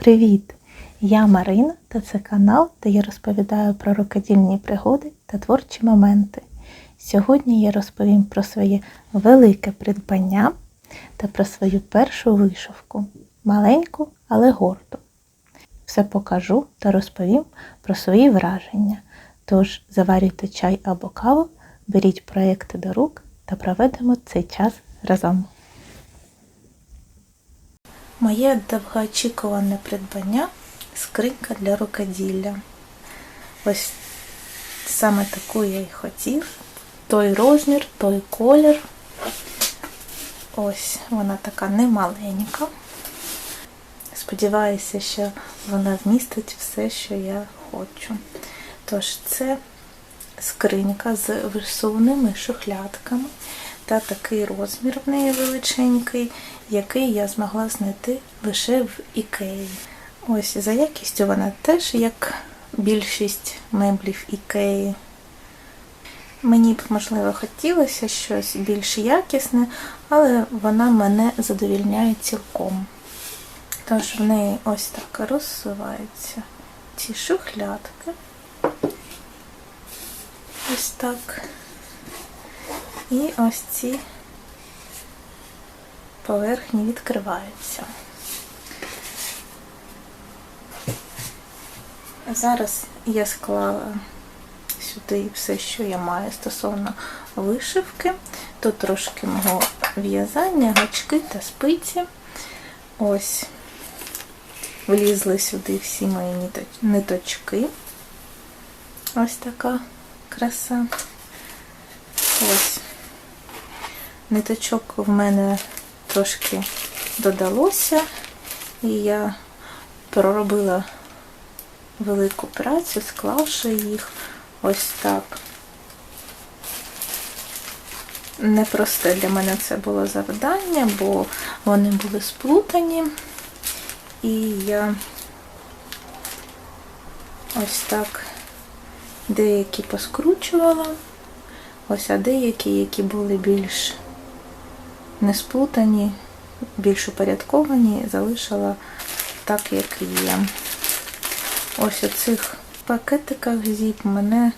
Привіт! Я Марина та це канал, де я розповідаю про рукодільні пригоди та творчі моменти. Сьогодні я розповім про своє велике придбання та про свою першу вишивку маленьку, але горду. Все покажу та розповім про свої враження. Тож заварюйте чай або каву, беріть проекти до рук та проведемо цей час разом. Моє довгоочікуване придбання скринька для рукоділля. Ось саме таку я й хотів. Той розмір, той колір. Ось вона така немаленька. Сподіваюся, що вона вмістить все, що я хочу. Тож, це скринька з висувними шухлядками та такий розмір в неї величенький, який я змогла знайти лише в ікеї. Ось за якістю вона теж як більшість меблів ікеї. Мені б, можливо, хотілося щось більш якісне, але вона мене задовільняє цілком. Тож в неї ось так розсуваються ці шухлядки. Ось так. І ось ці поверхні відкриваються. Зараз я склала сюди все, що я маю стосовно вишивки. Тут трошки мого в'язання, гачки та спиці. Ось влізли сюди всі мої ниточки. Ось така краса. Ось ниточок в мене трошки додалося, і я проробила велику працю, склавши їх ось так. Непросте для мене це було завдання, бо вони були сплутані, і я ось так деякі поскручувала, ось а деякі, які були більш не сплутані, більш упорядковані, залишила так, як є. Ось у цих пакетиках зіп мене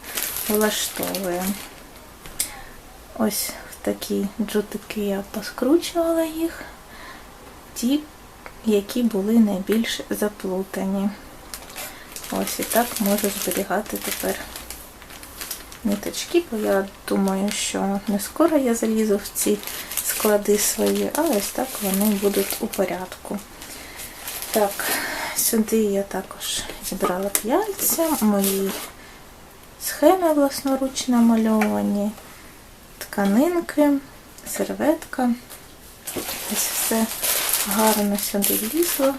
влаштовує. Ось такі джутики я поскручувала їх, ті, які були найбільш заплутані. Ось і так можу зберігати тепер ниточки, бо я думаю, що не скоро я залізу в ці склади свої, а ось так вони будуть у порядку. Так, сюди я також зібрала п'яльця, мої схеми власноруч намальовані, тканинки, серветка. Ось все гарно сюди влізло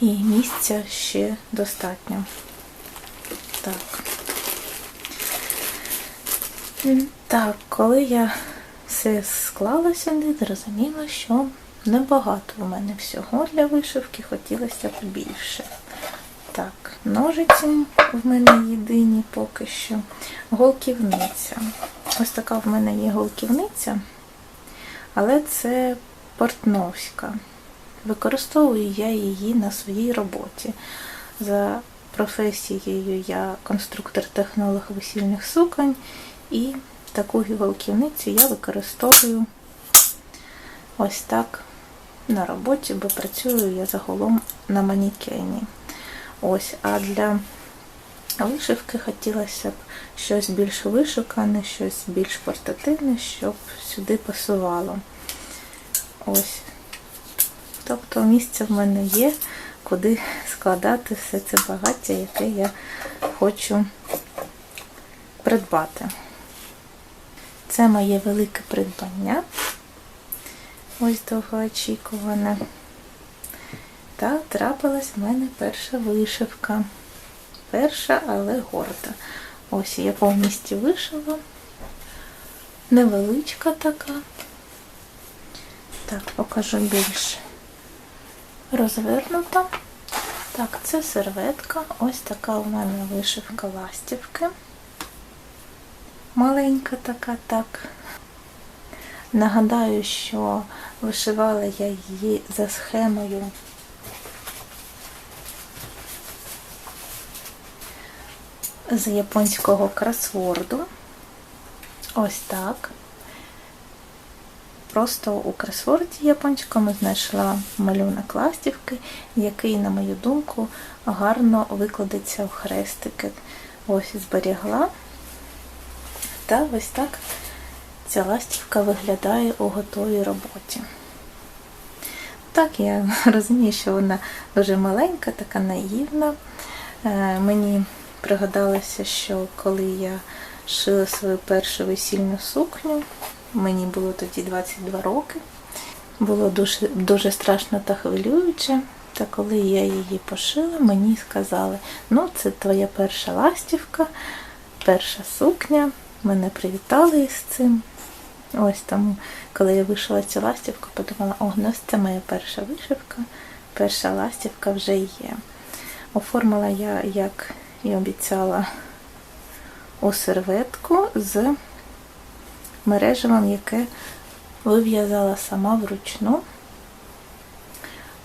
і місця ще достатньо. Так. Так, коли я все склала сюди, зрозуміла, що небагато у мене всього для вишивки, хотілося б більше. Так, ножиці в мене єдині поки що. Голківниця. Ось така в мене є голківниця, але це портновська. Використовую я її на своїй роботі. За професією я конструктор-технолог весільних суконь, і таку голківницю я використовую ось так на роботі, бо працюю я загалом на манікені. Ось, а для вишивки хотілося б щось більш вишукане, щось більш портативне, щоб сюди пасувало. Ось. Тобто місце в мене є, куди складати все це багаття, яке я хочу придбати. Це моє велике придбання. Ось довгоочікуване. Та трапилась в мене перша вишивка. Перша, але горда. Ось я повністю вишила. Невеличка така. Так, покажу більше розвернута. Так, це серветка. Ось така у мене вишивка ластівки маленька така, так. Нагадаю, що вишивала я її за схемою з японського кросворду. Ось так. Просто у кросворді японському знайшла малюнок ластівки, який, на мою думку, гарно викладеться в хрестики. Ось зберігла. Та ось так ця ластівка виглядає у готовій роботі. Так, я розумію, що вона дуже маленька, така наївна. Е, Мені пригадалося, що коли я шила свою першу весільну сукню, мені було тоді 22 роки. Було дуже, дуже страшно та хвилююче. Та коли я її пошила, мені сказали, ну це твоя перша ластівка, перша сукня. Мене привітали із цим. Ось тому, коли я вишила цю ластівку, подумала, о, ну це моя перша вишивка, перша ластівка вже є. Оформила я, як і обіцяла, у серветку з мережевим, яке вив'язала сама вручну.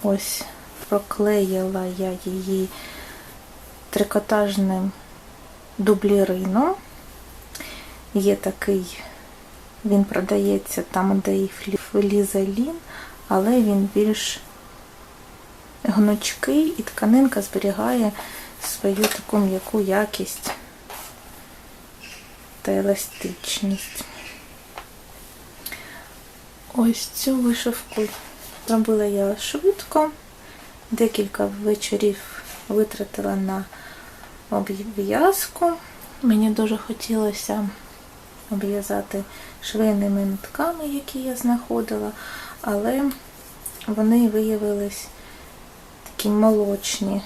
Ось проклеїла я її трикотажним дублірином. Є такий, він продається там, де і флізелін, але він більш гнучкий і тканинка зберігає свою таку м'яку якість та еластичність. Ось цю вишивку зробила я швидко. Декілька вечорів витратила на обв'язку. Мені дуже хотілося обв'язати швейними нитками, які я знаходила, але вони виявились такі молочні,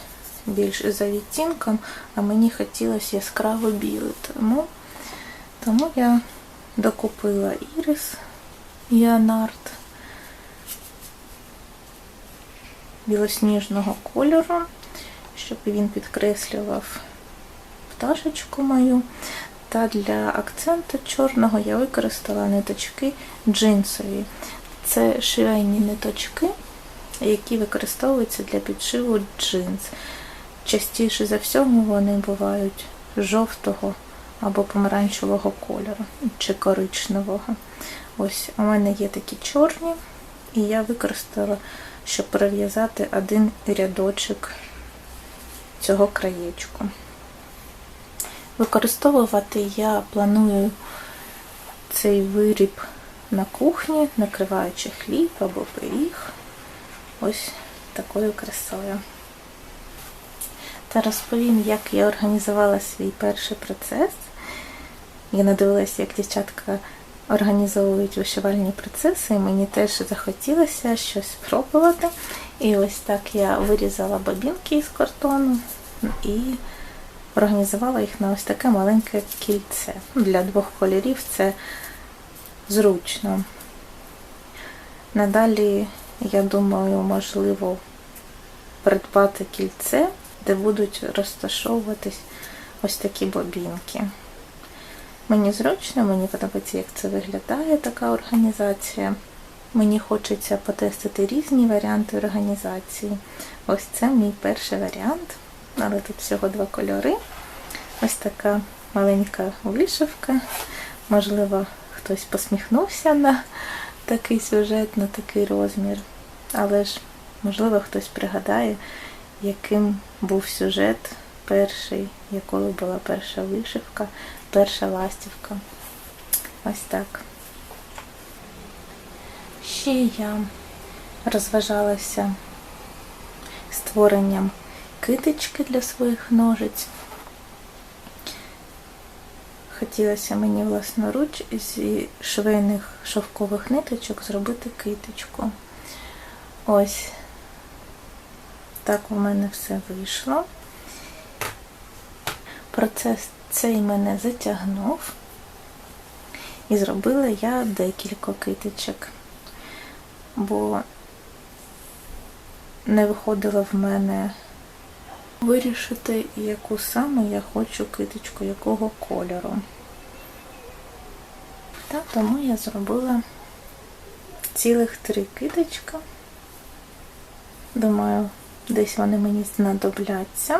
більш за відтінком, а мені хотілося яскраво білий. Тому, тому я докупила ірис Іонард білосніжного кольору, щоб він підкреслював пташечку мою. Та для акценту чорного я використала ниточки джинсові. Це швейні ниточки, які використовуються для підшиву джинс. Частіше за всього вони бувають жовтого або помаранчевого кольору чи коричневого. Ось у мене є такі чорні, і я використала, щоб перев'язати один рядочок цього краєчку. Використовувати я планую цей виріб на кухні, накриваючи хліб або пиріг. Ось такою красою. Та розповім, як я організувала свій перший процес. Я надивилася, як дівчатка організовують вишивальні процеси, і мені теж захотілося щось спробувати. І ось так я вирізала бобінки із картону і організувала їх на ось таке маленьке кільце. Для двох кольорів це зручно. Надалі, я думаю, можливо придбати кільце, де будуть розташовуватись ось такі бобінки. Мені зручно, мені подобається, як це виглядає така організація. Мені хочеться потестити різні варіанти організації. Ось це мій перший варіант, але тут всього два кольори. Ось така маленька вишивка. Можливо, хтось посміхнувся на такий сюжет, на такий розмір. Але ж, можливо, хтось пригадає, яким був сюжет перший, якою була перша вишивка, перша ластівка. Ось так. Ще я розважалася створенням китички для своїх ножиць. Хотілося мені власноруч зі швейних шовкових ниточок зробити китичку. Ось так у мене все вийшло. Процес цей мене затягнув. І зробила я декілька китичок, бо не виходило в мене вирішити, яку саме я хочу китичку, якого кольору. Так, тому я зробила цілих три китичка. Думаю, десь вони мені знадобляться.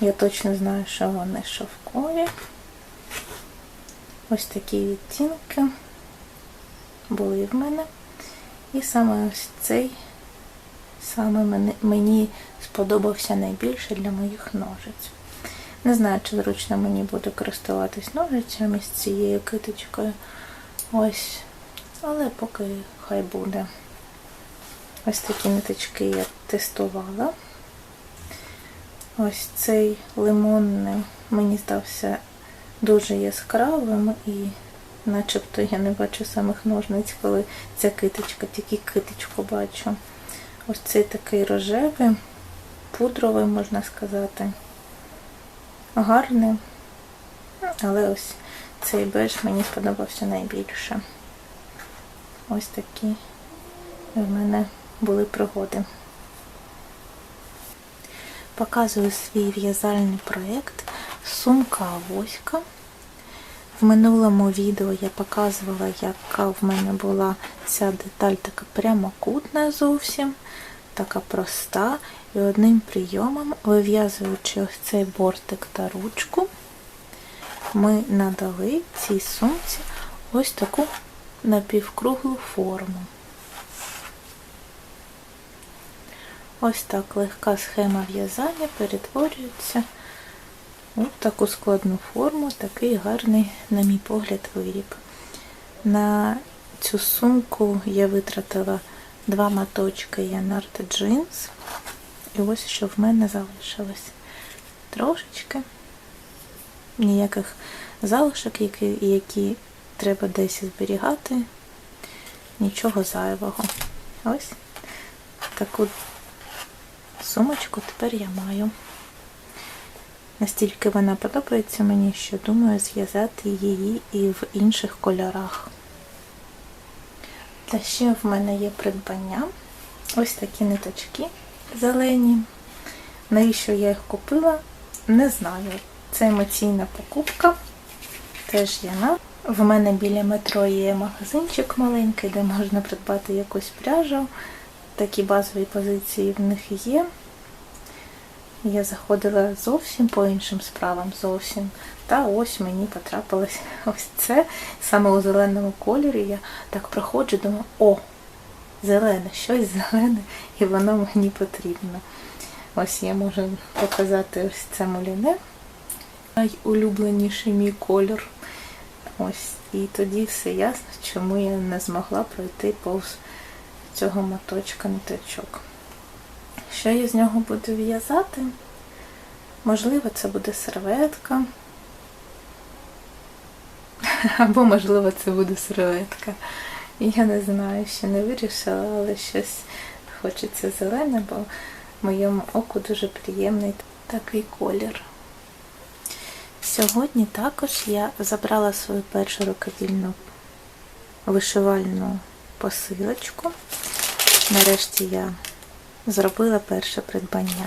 Я точно знаю, що вони шовкові. Ось такі відтінки були в мене. І саме ось цей саме мені, сподобався найбільше для моїх ножиць. Не знаю, чи зручно мені буде користуватись ножицями з цією китичкою. Ось. Але поки хай буде. Ось такі ниточки я тестувала. Ось цей лимонний мені стався дуже яскравим і начебто я не бачу самих ножниць, коли ця китичка, тільки китичку бачу. Ось цей такий рожевий, пудровий, можна сказати. Гарний. Але ось цей беж мені сподобався найбільше. Ось такі в мене були пригоди. Показую свій в'язальний проєкт Сумка Авоська. В минулому відео я показувала, яка в мене була ця деталь така прямокутна зовсім, така проста. І одним прийомом, вив'язуючи ось цей бортик та ручку, ми надали цій сумці ось таку напівкруглу форму. Ось так легка схема в'язання перетворюється у таку складну форму, такий гарний, на мій погляд, виріб. На цю сумку я витратила два моточки Янарт джинс. І ось що в мене залишилось. Трошечки. Ніяких залишок, які, які треба десь зберігати. Нічого зайвого. Ось таку сумочку тепер я маю. Настільки вона подобається мені, що думаю зв'язати її і в інших кольорах. Та ще в мене є придбання. Ось такі ниточки зелені. Навіщо я їх купила? Не знаю. Це емоційна покупка. Теж є на. В мене біля метро є магазинчик маленький, де можна придбати якусь пряжу. Такі базові позиції в них є. Я заходила зовсім по іншим справам, зовсім. Та ось мені потрапилось ось це. Саме у зеленому кольорі я так проходжу, думаю, о, зелене, щось зелене, і воно мені потрібно. Ось я можу показати ось це муліне. Найулюбленіший мій кольор. Ось. І тоді все ясно, чому я не змогла пройти повз цього моточка ниточок. Що я з нього буду в'язати? Можливо, це буде серветка. Або, можливо, це буде серветка. Я не знаю, ще не вирішила, але щось хочеться зелене, бо моєму оку дуже приємний такий колір. Сьогодні також я забрала свою першу рукодільну вишивальну посилочку. Нарешті я зробила перше придбання.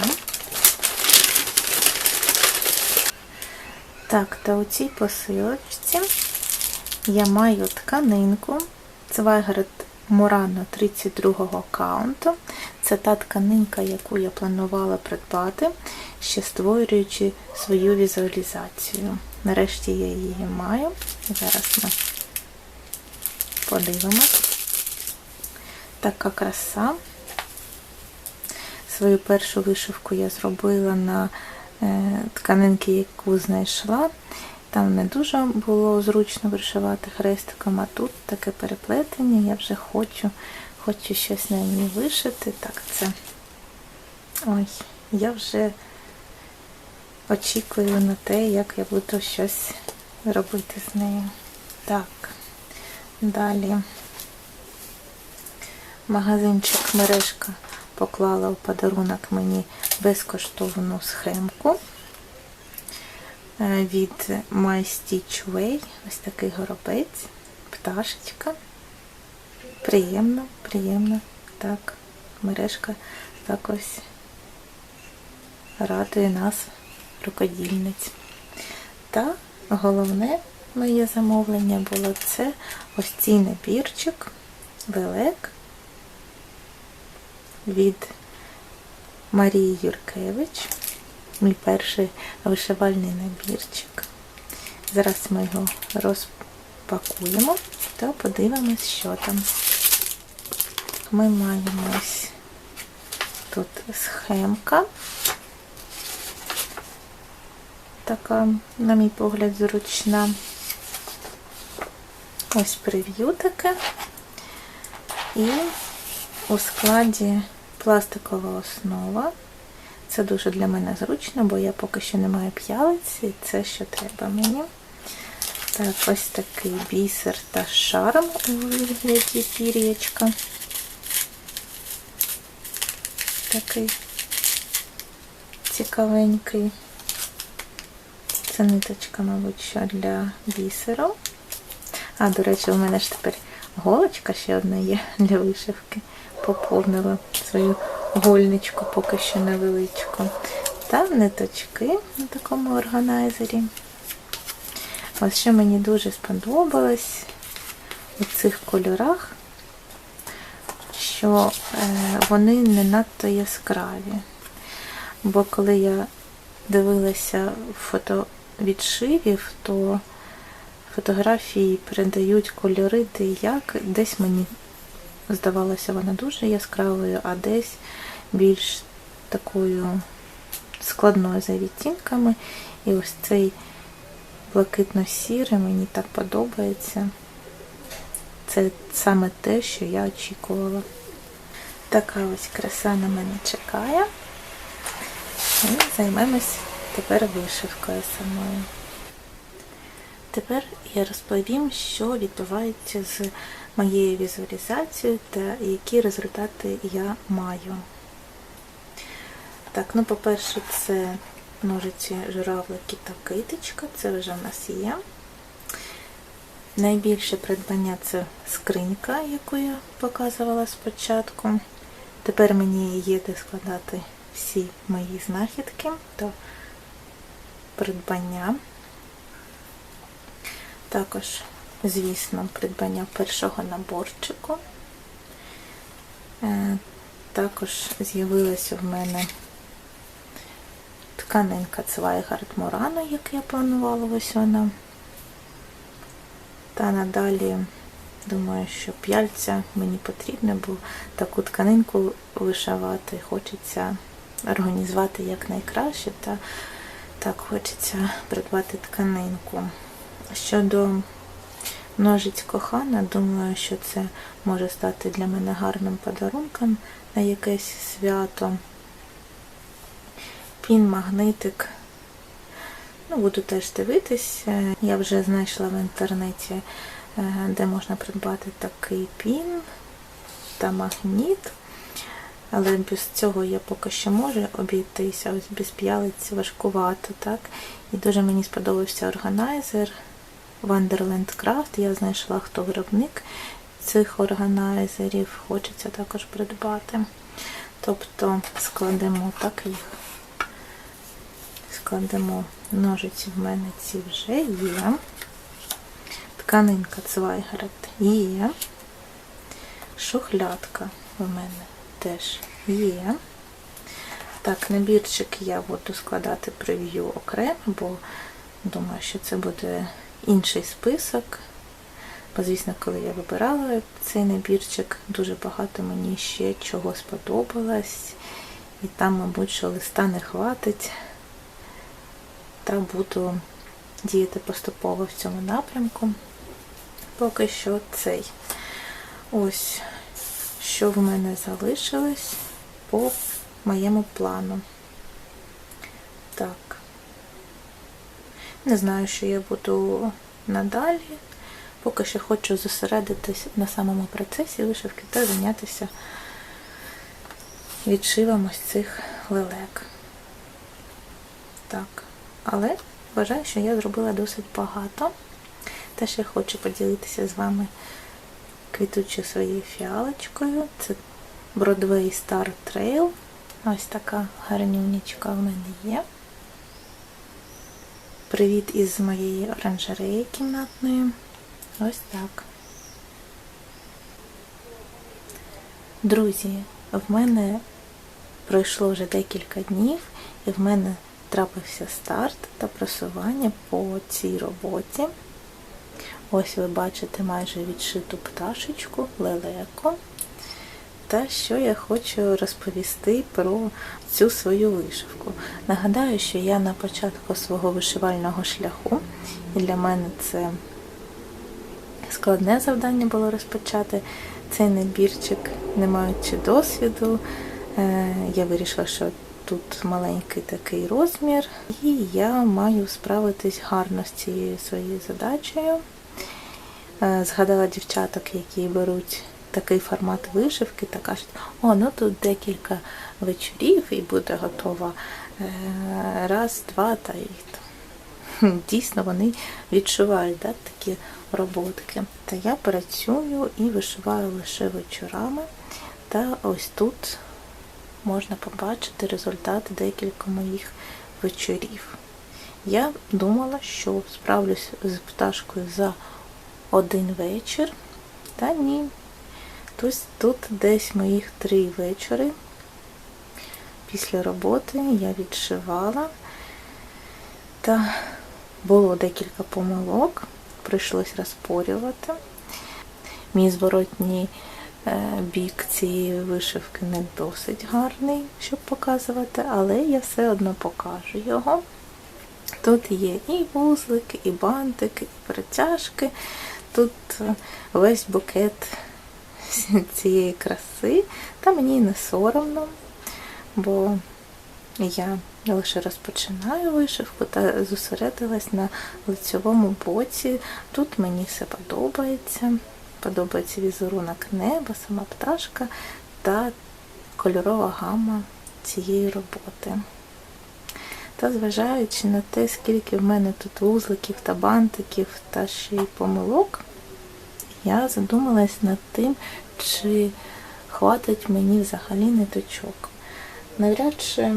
Так, та у цій посилочці я маю тканинку Цвайгард Мурано 32-го каунту. Це та тканинка, яку я планувала придбати, ще створюючи свою візуалізацію. Нарешті я її маю. Зараз ми подивимось. Така краса. Свою першу вишивку я зробила на е, тканинки, яку знайшла. Там не дуже було зручно вишивати хрестиком, а тут таке переплетення, я вже хочу хочу щось на ній вишити. Так, це ой, я вже очікую на те, як я буду щось робити з нею. Так, далі магазинчик мережка поклала у подарунок мені безкоштовну схемку е, від My Stitch Way. Ось такий горобець, пташечка. Приємно, приємно. Так, мережка так ось радує нас, рукодільниць. Та головне моє замовлення було це ось цей набірчик, велик від Марії Юркевич. мій перший вишивальний набірчик. Зараз ми його розпакуємо та подивимось, що там. Ми маємо ось тут схемка. Така, на мій погляд, зручна. Ось прев'ю таке. І у складі пластикова основа. Це дуже для мене зручно, бо я поки що не маю п'ялиці, це що треба мені. Так, ось такий бісер та шарм у вигляді пір'ячка. Такий цікавенький. Це ниточка, мабуть, що для бісеру. А, до речі, у мене ж тепер голочка ще одна є для вишивки. Поповнила свою гольничку поки що невеличку. Та ниточки на такому органайзері. Ось що мені дуже сподобалось у цих кольорах, що е, вони не надто яскраві. Бо коли я дивилася фотовідшивів, то фотографії передають кольори де як. Десь мені здавалося вона дуже яскравою, а десь більш такою складною за відтінками. І ось цей блакитно-сірий мені так подобається. Це саме те, що я очікувала. Така ось краса на мене чекає. І займемось тепер вишивкою самою. Тепер я розповім, що відбувається з моєю візуалізацією та які результати я маю. Так, ну, по-перше, це ножиці журавлики та китичка, це вже в нас є. Найбільше придбання це скринька, яку я показувала спочатку. Тепер мені є де складати всі мої знахідки та придбання. Також, звісно, придбання першого наборчику. Е, також з'явилася в мене тканинка Цвайгард Мурано, як я планувала ось вона. Та надалі, думаю, що п'яльця мені потрібно, бо таку тканинку вишивати хочеться організувати якнайкраще, та так хочеться придбати тканинку. Щодо ножиць кохана, думаю, що це може стати для мене гарним подарунком на якесь свято. Пін, магнитик. Ну, Буду теж дивитися. Я вже знайшла в інтернеті, е, де можна придбати такий пін та магніт. Але без цього я поки що можу обійтися, ось без п'ялиці важкувато. так. І дуже мені сподобався органайзер Wonderland Craft. Я знайшла, хто виробник цих органайзерів. Хочеться також придбати. Тобто складемо так їх. Складемо ножиці в мене ці вже є. Тканинка Цвайгард є. Шухлядка в мене теж є. Так, набірчик я буду складати прев'ю окремо, бо думаю, що це буде інший список. Бо, звісно, коли я вибирала цей набірчик, дуже багато мені ще чого сподобалось. І там, мабуть, що листа не хватить. Та буду діяти поступово в цьому напрямку. Поки що цей. Ось що в мене залишилось по моєму плану. Так. Не знаю, що я буду надалі. Поки що хочу зосередитись на самому процесі вишивки та зайнятися відшивом ось цих лелек. Так, але вважаю, що я зробила досить багато. Теж я хочу поділитися з вами квітучою своєю фіалочкою. Це Broadway Star Trail. Ось така гарнюнічка в мене є. Привіт із моєї оранжереї кімнатної. Ось так. Друзі, в мене пройшло вже декілька днів, і в мене трапився старт та просування по цій роботі. Ось ви бачите майже відшиту пташечку, лелеку. Та що я хочу розповісти про цю свою вишивку. Нагадаю, що я на початку свого вишивального шляху, і для мене це складне завдання було розпочати цей набірчик, не маючи досвіду. Е, Я вирішила, що тут маленький такий розмір, і я маю справитись гарно з цією своєю задачею. Е, Згадала дівчаток, які беруть такий формат вишивки та кажуть, о, ну тут декілька вечорів і буде готова е, раз, два та там. Дійсно вони відчувають да, такі роботки. Та я працюю і вишиваю лише вечорами. Та ось тут можна побачити результат декілька моїх вечорів. Я думала, що справлюсь з пташкою за один вечір. Та ні. Тобто тут десь моїх три вечори. Після роботи я відшивала. Та було декілька помилок, прийшлось розпорювати. Мій зворотній е, бік цієї вишивки не досить гарний, щоб показувати, але я все одно покажу його. Тут є і вузлики, і бантики, і протяжки. Тут е, весь букет цієї краси, та мені не соромно, бо я лише розпочинаю вишивку та зосередилась на лицьовому боці. Тут мені все подобається. Подобається візерунок неба, сама пташка та кольорова гама цієї роботи. Та зважаючи на те, скільки в мене тут вузликів та бантиків та ще й помилок, я задумалась над тим, чи хватить мені взагалі ниточок. Навряд чи,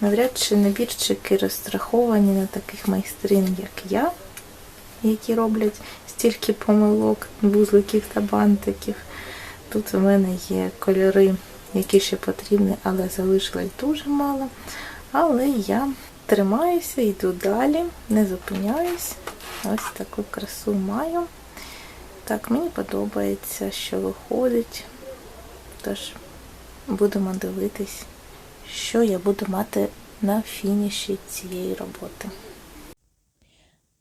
навряд чи набірчики розраховані на таких майстрин, як я, які роблять стільки помилок, вузликів та бантиків. Тут у мене є кольори, які ще потрібні, але залишилось дуже мало. Але я тримаюся, йду далі, не зупиняюсь. Ось таку красу маю. Так, мені подобається, що виходить. Тож будемо дивитись, що я буду мати на фініші цієї роботи.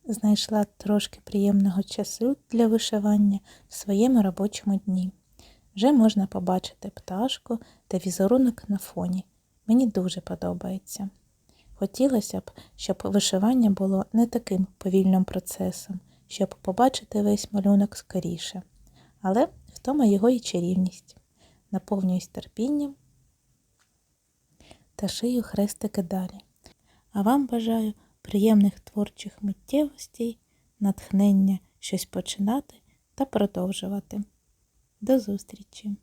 Знайшла трошки приємного часу для вишивання в своєму робочому дні. Вже можна побачити пташку та візерунок на фоні. Мені дуже подобається. Хотілося б, щоб вишивання було не таким повільним процесом, щоб побачити весь малюнок скоріше. Але в тому його і чарівність. Наповнююсь терпінням та шию хрестики далі. А вам бажаю приємних творчих миттєвостей, натхнення щось починати та продовжувати. До зустрічі!